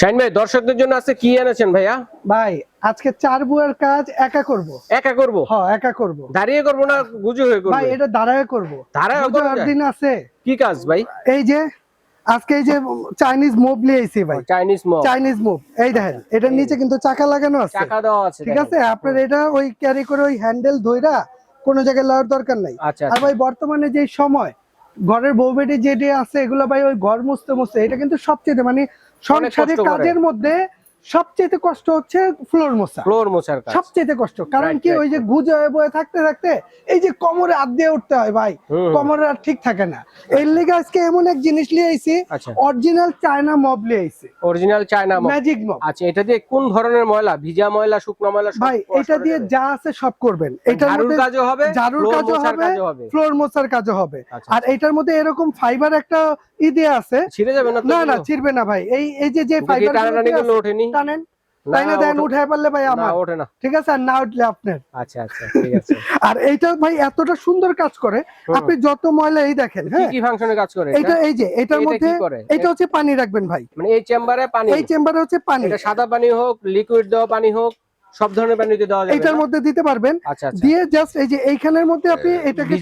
Shine ভাই দর্শকদের জন্য আছে কি এনেছেন ভাইয়া? ভাই আজকে চার বুয়ার কাজ একা করব। একা করব? হ্যাঁ একা করব। দাঁড়িয়ে করব না গুজু হয়ে করব? ভাই এটা দাঁড়ায় করব। দাঁড়ায় বুঝো করা দিন আছে। কি কাজ ভাই? এই যে আজকে এই যে চাইনিজ মুভ ভাই। চাইনিজ মগ চাইনিজ মুভ এই দেখেন এটার নিচে কিন্তু চাকা লাগানো আছে। টাকা দেওয়া আছে ঠিক আছে? আপনার এটা ওই ক্যারি করে ওই হ্যান্ডেল ধইরা কোনো জায়গায় লওয়ার দরকার নাই। আচ্ছা আর আচ্ছা। ভাই বর্তমানে যে সময় ঘরের বউ বেটি যেটি আছে এগুলো ভাই ওই ঘর মুছতে মুছতে এটা কিন্তু সবচেয়ে মানে সংসারের কাজের মধ্যে সবচেয়ে কষ্ট হচ্ছে ফ্লোর মোছা। ফ্লোর মোছার কাজ। সবচেয়ে কষ্ট। কারণ কি ওই যে গুজে বয়ে থাকতে থাকতে এই যে কোমরে হাত দিয়ে উঠতে হয় ভাই। কোমরে আর ঠিক থাকে না। এর লেগে আজকে এমন এক জিনিস লিয়ে আইছি আচ্ছা। অরিজিনাল চায়না মব লিয়ে আইছি। Original China mug magic mob আচ্ছা এটা দিয়ে কোন ধরনের ময়লা? ভিজা ময়লা শুকনো ময়লা ভাই এটা দিয়ে যা আছে সব করবেন। এটার ঝাড়ুর মধ্যে কাজও হবে ঝাড়ুর কাজও হবে ফ্লোর মোছার কাজও হবে। আচ্ছা। আর এটার মধ্যে এরকম ফাইবার একটা ই দেয়া আছে। ছিঁড়ে যাবে না না না ছিড়বে না ভাই। এই এই যে যে ফাইবার টানাটানি করলে ওঠেনি? টানেন। না, তাই না দেন ওঠে- উঠায় পারলে ভাই আমার। ঠিক আছে? আর না উঠলে আপনার। আচ্ছা আচ্ছা ঠিক আছে। আর এইটা ভাই এতটা সুন্দর কাজ করে আপনি যত ময়লা এই দেখেন কি হ্যাঁ? ফাংশনে কাজ করে এটা? এই যে এটার মধ্যে এটা হচ্ছে পানি রাখবেন ভাই। মানে এই চেম্বারে পানি। এই চেম্বারে হচ্ছে পানি। এটা সাদা পানি হোক লিকুইড দেওয়া পানি হোক সব ধরনের দেওয়া যাবে এটার মধ্যে দিতে পারবেন। আচ্ছা দিয়ে জাস্ট এই যে এইখানের মধ্যে আপনি এটাকে।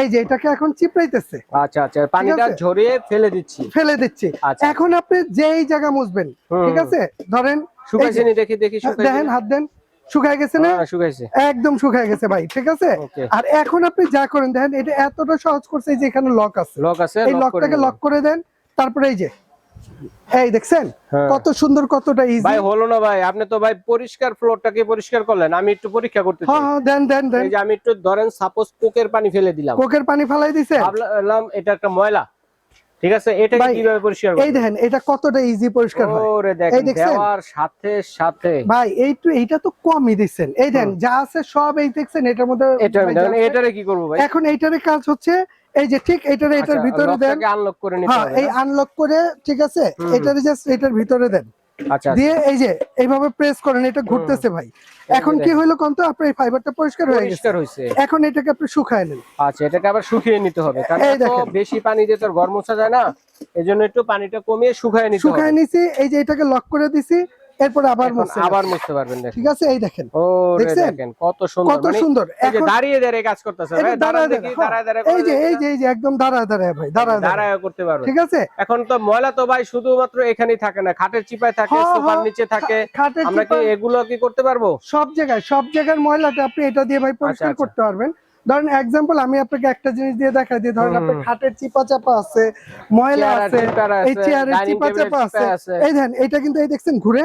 এই যে এটাকে এখন চিপড়াইতেছে। আচ্ছা আচ্ছা পানিটা ঝরিয়ে ফেলে দিচ্ছি। ফেলে দিচ্ছি। আচ্ছা। এখন আপনি যেই জায়গা মুছবেন ঠিক আছে? ধরেন শুকাইছেনি দেখি দেখি দেখেন হাত দেন। শুকায় গেছে না? হ্যাঁ, শুকাইছে একদম শুকায় গেছে ভাই ঠিক আছে? আর এখন আপনি যা করেন দেখেন এটা এতটা সহজ করছে এই যে এখানে লক আছে। লক আছে এই লকটাকে লক করে দেন তারপরে এই যে এই দেখছেন? হ্যাঁ। কত সুন্দর কতটা ইজি ভাই হলো না ভাই আপনি তো ভাই পরিষ্কার ফ্লোরটাকে পরিষ্কার করলেন? আমি একটু পরীক্ষা করতে চাই। হ্যাঁ হ্যাঁ দেন দেন দেন। এই যে আমি একটু ধরেন সাপোজ কোকের পানি ফেলে দিলাম। কোকের পানি ফেলাই দিছে? ভাবলাম এটা একটা ময়লা। ঠিক আছে? এটা কীভাবে পরিষ্কার এই দেখেন এটা কতটা ইজি পরিষ্কার হয়। ওরে দেখেন দেওয়ার সাথে সাথে। ভাই এইটু এইটা তো কমই দিচ্ছেন এই দেখেন যা আছে সব এই দেখছেন এটার মধ্যে এটা এটারে কি করব ভাই? এখন এইটারে কাজ হচ্ছে এই যে ঠিক এটারে এটার ভিতরে দেন। আনলক করে নিতে হ্যাঁ এই আনলক করে ঠিক আছে। এটারে জাস্ট এটার ভিতরে দেন। আচ্ছা দিয়ে এই যে এইভাবে প্রেস করেন এটা ঘুরতেছে ভাই। এখন কি হলো কোন তো আপনার এই ফাইবারটা পরিষ্কার হয়ে গেছে। হয়েছে এখন এটাকে আপনি শুকায় নেন। আচ্ছা এটাকে আবার শুকিয়ে নিতে হবে। কারণ। বেশি পানি দিয়ে তোর ঘর মোছা যায় না এজন্য একটু পানিটা কমিয়ে শুকায় নিতে শুকায় নিছি এই যে এটাকে লক করে দিছি এরপর আবার আবার মুছতে পারবেন ঠিক আছে? এই দেখেন। ও দেখেন কত সুন্দর। কত মানে সুন্দর। এই যে দাঁড়িয়ে দাঁড়িয়ে কাজ করতেছে ভাই দাঁড়ায় দাঁড়ায় এই যে এই যে এই যে একদম দাঁড়ায় দাঁড়ায় ভাই দাঁড়ায় দাঁড়ায়। করতে পারবে ঠিক আছে? এখন তো ময়লা তো ভাই শুধুমাত্র এখানেই থাকে না খাটের চিপায় থাকে হ্যাঁ, সোফার হ্যাঁ, নিচে থাকে। আমরা কি এগুলো কি করতে পারব? সব জায়গায় সব জায়গার ময়লাটা আপনি এটা দিয়ে ভাই পরিষ্কার আচ্ছা। করতে পারবেন। ধরেন এক্সাম্পল আমি আপনাকে একটা জিনিস দিয়ে দেখাই দিই। ধরেন আপনার খাটের চিপা চাপা আছে ময়লা আছে এই চেয়ারের চিপা চাপা আছে। এই দেখেন এটা কিন্তু এই দেখছেন ঘুরে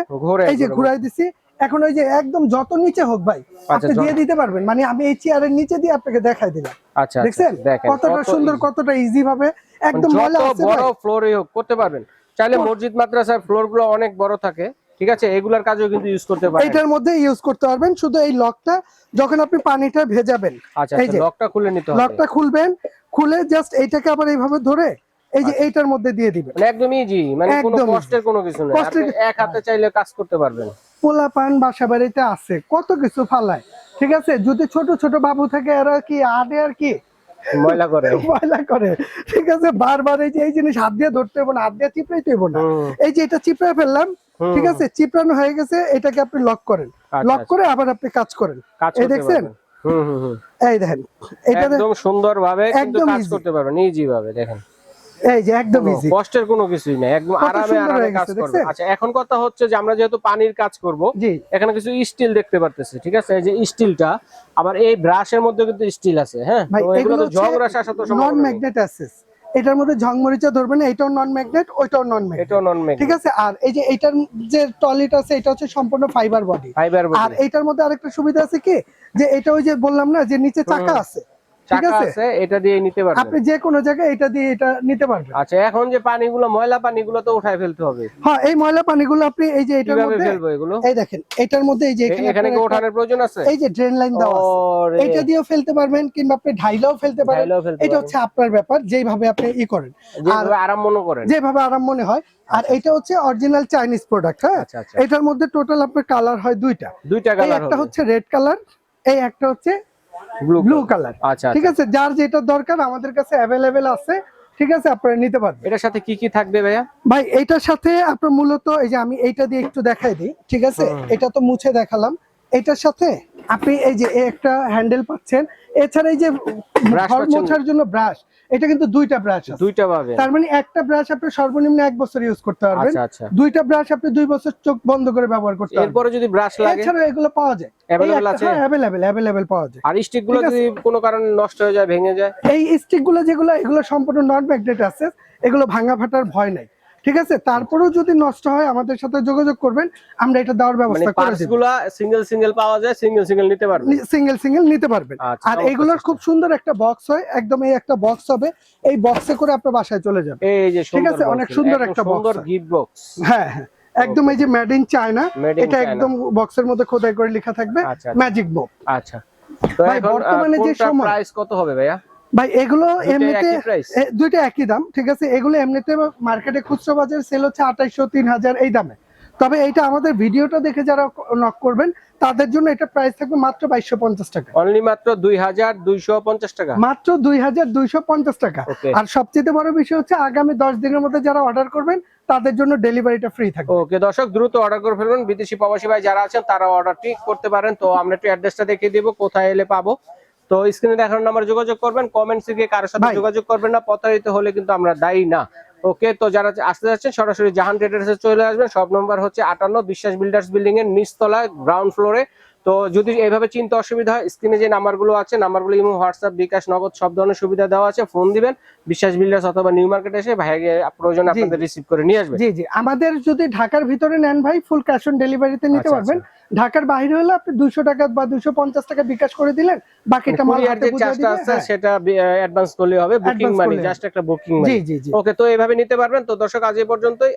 এই যে ঘুরাই দিছি। এখন ওই যে একদম যত নিচে হোক ভাই আচ্ছা, আপনি দিয়ে দিতে পারবেন। মানে আমি এই চেয়ারের নিচে দিয়ে আপনাকে দেখাই দিলাম। আচ্ছা আচ্ছা, দেখছেন? দেখেন কতটা সুন্দর কতটা ইজি ভাবে। একদম ময়লা আছে বড় ভাই। ফ্লোরে হোক করতে পারবেন। চাইলে মসজিদ মাদ্রাসার ফ্লোরগুলো অনেক বড় থাকে। ঠিক আছে? এগুলার কাজেও কিন্তু ইউজ করতে পারেন। এইটার মধ্যে ইউজ করতে পারবেন। শুধু এই লকটা যখন আপনি পানিটা ভেজাবেন। আচ্ছা এই আচ্ছা যে, লকটা খুলে নিতে হবে। লকটা খুলবেন খুলে জাস্ট এইটাকে আবার এইভাবে ধরে এই যে এইটার মধ্যে দিয়ে দিবেন। মানে একদম ইজি মানে কোনো কষ্টের কোনো কিছু কষ্টের আপনি এক হাতে চাইলে কাজ করতে পারবেন। পোলা পান বাসা বাড়িতে আছে কত কিছু ফালায়। ঠিক আছে? যদি ছোট ছোট বাবু থাকে এরা কি আডে আর কি? ময়লা করে। ময়লা করে। ঠিক আছে বারবার এই যে এই জিনিস হাত দিয়ে ধরতে হবে না হাত দিয়ে চিপড়াইতে হবে না। এই যে এটা চিপড়ে ফেললাম ঠিক আছে চিপড়ানো হয়ে গেছে এটাকে আপনি লক করেন। আচ্ছা, লক আচ্ছা। করে আবার আপনি কাজ করেন। এই দেখছেন? হুম হুম হুম। এই দেখেন এটা একদম সুন্দর ভাবে কাজ করতে পারবেন ইজি ভাবে দেখেন। এই যে একদম ইজি কষ্টের কোনো কিছুই নাই একদম আরামে আরামে কাজ করবে। আচ্ছা এখন কথা হচ্ছে যে আমরা যেহেতু পানির কাজ করব এখানে কিছু স্টিল দেখতে পারতেছি ঠিক আছে? এই যে স্টিলটা আবার এই ব্রাশের মধ্যে কিন্তু স্টিল আছে হ্যাঁ? তো এগুলো তো নন ম্যাগনেট অ্যাসেস এটার মধ্যে ঝংমরিচা ধরবে না এটাও নন ম্যাগনেট ওইটাও নন ম্যাগনেট এটাও নন ঠিক আছে? আর এই যে এটার যে টয়লেট আছে এটা হচ্ছে সম্পূর্ণ ফাইবার বডি ফাইবার আর এটার মধ্যে আরেকটা সুবিধা আছে কি? যে এটা ওই যে বললাম না যে নিচে চাকা আছে। ঠিক আছে? এটা দিয়ে নিতে পারবেন। আপনি যে কোনো জায়গায় এটা দিয়ে এটা নিতে পারবেন। আচ্ছা এখন যে পানিগুলো ময়লা পানিগুলো তো উঠায় ফেলতে হবে। হ্যাঁ এই ময়লা পানিগুলো আপনি এই যে এটার মধ্যে ফেলব এগুলো? এই দেখেন এটার মধ্যে এই যে এখানে এখানে কি আপনার ওঠানোর প্রয়োজন আছে? এই যে ড্রেন লাইন দেওয়া আছে। এটা দিয়েও ফেলতে পারবেন কিংবা আপনি ঢাইলেও ফেলতে পারেন। এটা হচ্ছে আপনার ব্যাপার যেভাবে আপনি ই করেন। যেভাবে আরাম মনে করেন। যেভাবে আরাম মনে হয় আর এটা হচ্ছে অরিজিনাল চাইনিজ প্রোডাক্ট হ্যাঁ? আচ্ছা আচ্ছা। এটার মধ্যে টোটাল আপনার কালার হয় দুইটা। দুইটা কালার একটা হচ্ছে রেড কালার এই একটা হচ্ছে ব্লু কালার আচ্ছা ঠিক আছে যার যেটা দরকার আমাদের কাছে অ্যাভেলেবেল আছে ঠিক আছে আপনারা নিতে পারবেন। এটার সাথে কি কি থাকবে ভাইয়া? ভাই এটার সাথে আপনার মূলত এই যে আমি এইটা দিয়ে একটু দেখাই দিই ঠিক আছে? এটা তো মুছে দেখালাম। এটার সাথে আপনি এই যে একটা হ্যান্ডেল পাচ্ছেন এছাড়া এই যে ঘর মোছার জন্য ব্রাশ এটা কিন্তু দুইটা ব্রাশ আছে। দুইটা পাবেন। তার মানে একটা ব্রাশ আপনি সর্বনিম্ন এক বছর ইউজ করতে পারবেন। আচ্ছা আচ্ছা। দুইটা ব্রাশ আপনি দুই বছর চোখ বন্ধ করে ব্যবহার করতে পারবেন। এরপরে যদি ব্রাশ লাগে? এছাড়া এগুলো পাওয়া যায়। Available আছে? অ্যাভেলেবেল অ্যাভেলেবেল পাওয়া যায়। আর স্টিকগুলো যদি কোনো কারণে নষ্ট হয়ে যায় ভেঙে যায়? এই স্টিকগুলো যেগুলো এগুলো সম্পূর্ণ নন ম্যাগনেট আছে। এগুলো ভাঙা ফাটার ভয় নাই। ঠিক আছে? তারপরেও যদি নষ্ট হয় আমাদের সাথে যোগাযোগ করবেন আমরা এটা দেওয়ার মানে ব্যবস্থা করে সিঙ্গেল সিঙ্গেল পাওয়া যায় সিঙ্গেল সিঙ্গেল নিতে পারবে? সিঙ্গেল সিঙ্গেল নিতে পারবেন। আচ্ছা, আর এগুলোর খুব সুন্দর একটা বক্স হয় একদম এই একটা বক্স হবে এই বক্সে করে আপনার বাসায় চলে যাবে। এই যে সুন্দর আছে, অনেক সুন্দর একটা box সুন্দর গিফট বক্স হ্যাঁ হ্যাঁ। একদম এই যে মেড ইন চায়না এটা একদম বক্সের মধ্যে খোদাই করে লেখা থাকবে আচ্ছা, আচ্ছা। ম্যাজিক বক আচ্ছা। তো এখন বর্তমানে যে সময়- প্রাইস কত হবে ভাইয়া? ভাই এগুলো এমনিতে দুইটা একই দাম ঠিক আছে? এগুলো এমনিতে মার্কেটে খুচরো বাজারে সেল হচ্ছে আঠাইশো তিন হাজার এই দামে। তবে এইটা আমাদের ভিডিওটা দেখে যারা নক করবেন তাদের জন্য এটা প্রাইস থাকবে মাত্র বাইশশো পঞ্চাশ টাকা। অনলি মাত্র দুই হাজার দুইশো পঞ্চাশ টাকা। মাত্র দুই হাজার দুইশো পঞ্চাশ টাকা. আর সবচেয়ে বড় বিষয় হচ্ছে আগামী দশ দিনের মধ্যে যারা অর্ডার করবেন তাদের জন্য ডেলিভারিটা ফ্রি থাকবে। ওকে দর্শক দ্রুত অর্ডার করে ফেলুন বিদেশি প্রবাসী ভাই যারা আছেন তারা অর্ডারটি করতে পারেন। তো আমরা একটু অ্যাড্রেসটা দেখিয়ে দিব কোথায় এলে পাবো। তো স্ক্রিনে দেখানোর নাম্বার যোগাযোগ করবেন কমেন্টস গিয়ে কারোর সাথে যোগাযোগ করবেন না প্রতারিত হলে কিন্তু আমরা দায়ী না। ওকে তো যারা আসতে যাচ্ছেন সরাসরি জাহান ট্রেডার্সে চলে আসবেন। সব নম্বর হচ্ছে আটান্ন বিশ্বাস বিল্ডার্স বিল্ডিং এর নিচতলায় গ্রাউন্ড ফ্লোরে তো যদি এইভাবে চিন্তা অসুবিধা হয় স্ক্রিনে যে নাম্বারগুলো আছে নাম্বারগুলো ইমো হোয়াটসঅ্যাপ বিকাশ নগদ সব ধরনের সুবিধা দেওয়া আছে। ফোন দিবেন বিশ্বাস বিল্ডার্স অথবা নিউ মার্কেট এসে ভাইকে প্রয়োজন আপনাদের রিসিভ করে নিয়ে আসবেন জি জি। আমাদের যদি ঢাকার ভিতরে নেন ভাই ফুল ক্যাশ অন ডেলিভারিতে নিতে আচ্ছা, পারবেন। ঢাকার বাইরে হলে আপনি দুশো টাকা বা দুশো পঞ্চাশ টাকা বিকাশ করে দিলেন বাকিটা মাল হাতে যে চার্জটা আছে হ্যাঁ। সেটা অ্যাডভান্স করলে হবে বুকিং মানি জাস্ট একটা বুকিং জি মানি জি জি। ওকে তো এইভাবে নিতে পারবেন। তো দর্শক আজ এই পর্যন্তই।